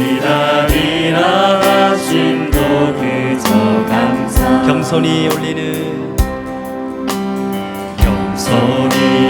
기다리라 하심도 그저 감사 겸손히 올리는 겸손히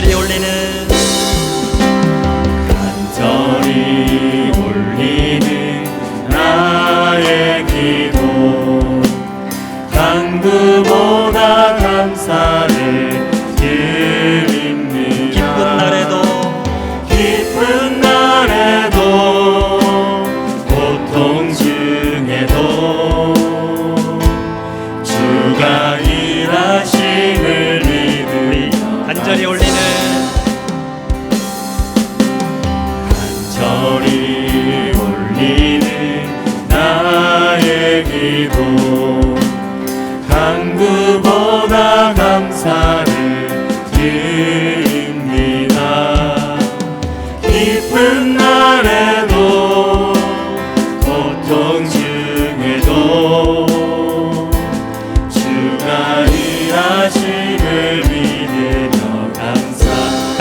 절히 올리는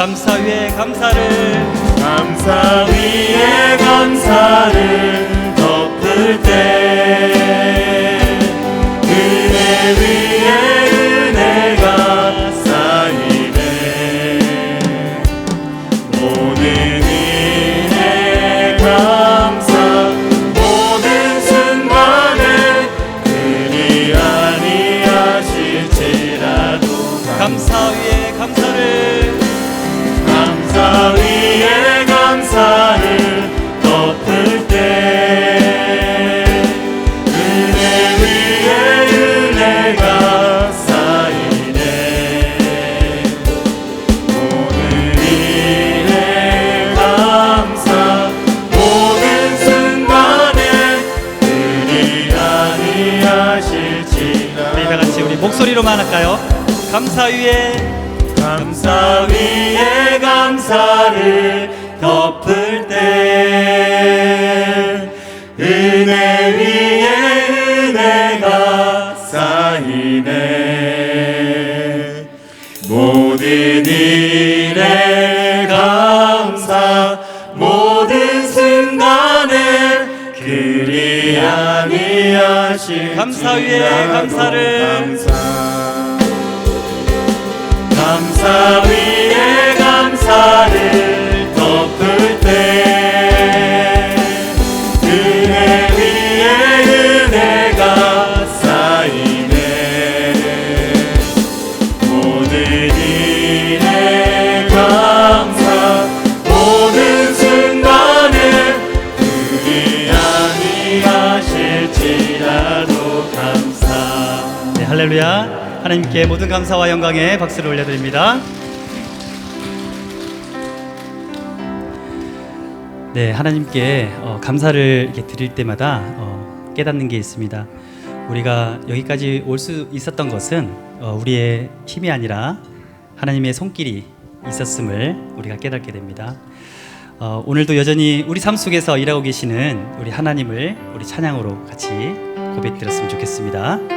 감사 위에 감사를. 감사 위에 감사를 덮을 때 목소리로만 할까요? 감사 위에 감사 위에 감사를 덮을 때 감사 위에 감사를. 감사 위에 감사를 할렐루야 하나님께 모든 감사와 영광에 박수를 올려드립니다 네 하나님께 어, 감사를 드릴 때마다 어, 깨닫는 게 있습니다 우리가 여기까지 올 수 있었던 것은 어, 우리의 힘이 아니라 하나님의 손길이 있었음을 우리가 깨닫게 됩니다. 어, 오늘도 여전히 우리 삶 속에서 일하고 계시는 우리 하나님을 우리 찬양으로 같이 고백드렸으면 좋겠습니다.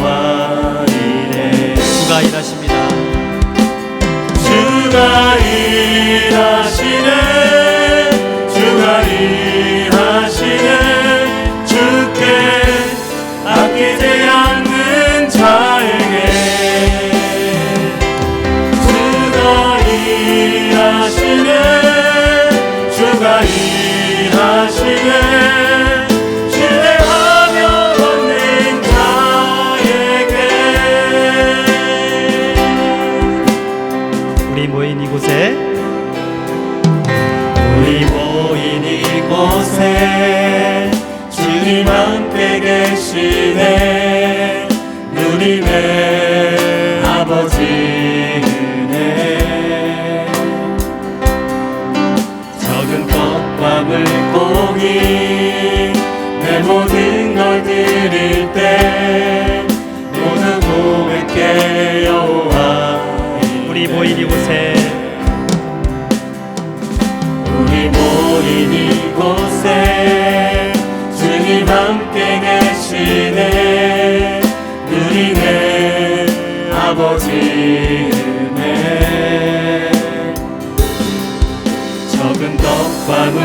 일하시네. 주가 일하시네. 신뢰하며 걷는 자에게. 우리 모인 이곳에. 우리 모인 이곳에 주님 함께 계시네. 누님의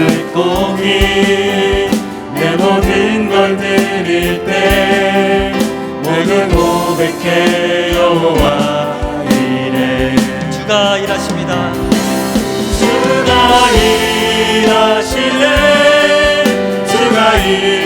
물고기 내 모든 걸 드릴 때 모두 고백해 여호와 이래 주가 일하십니다. 주가 일하시네 주가 일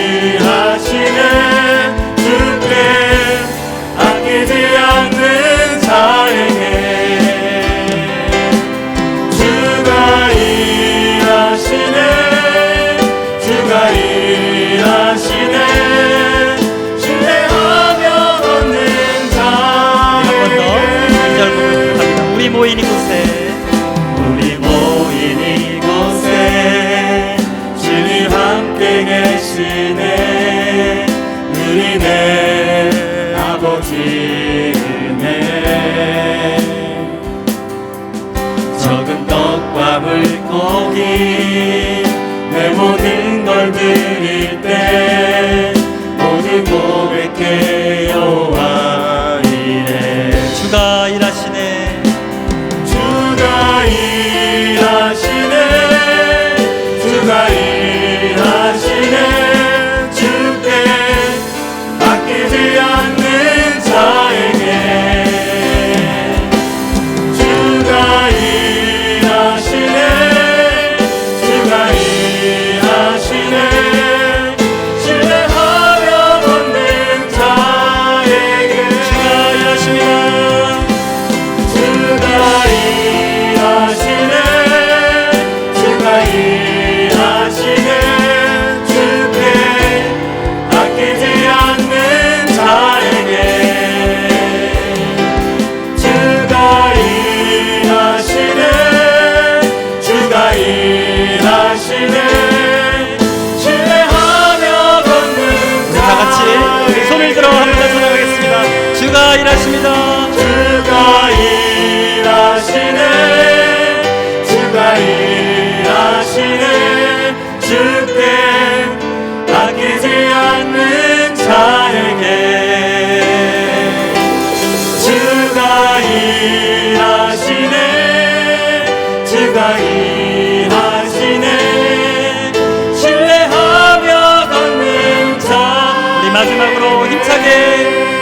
주가 일하십니다. 주가 일하시네. 주가 일하시네. 주께 아끼지 않는 자에게. 주가 일하시네. 주가 일하시네. 신뢰하며 걷는 자. 우리 마지막으로 힘차게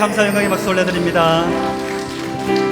감사 영광의 박수 올려드립니다.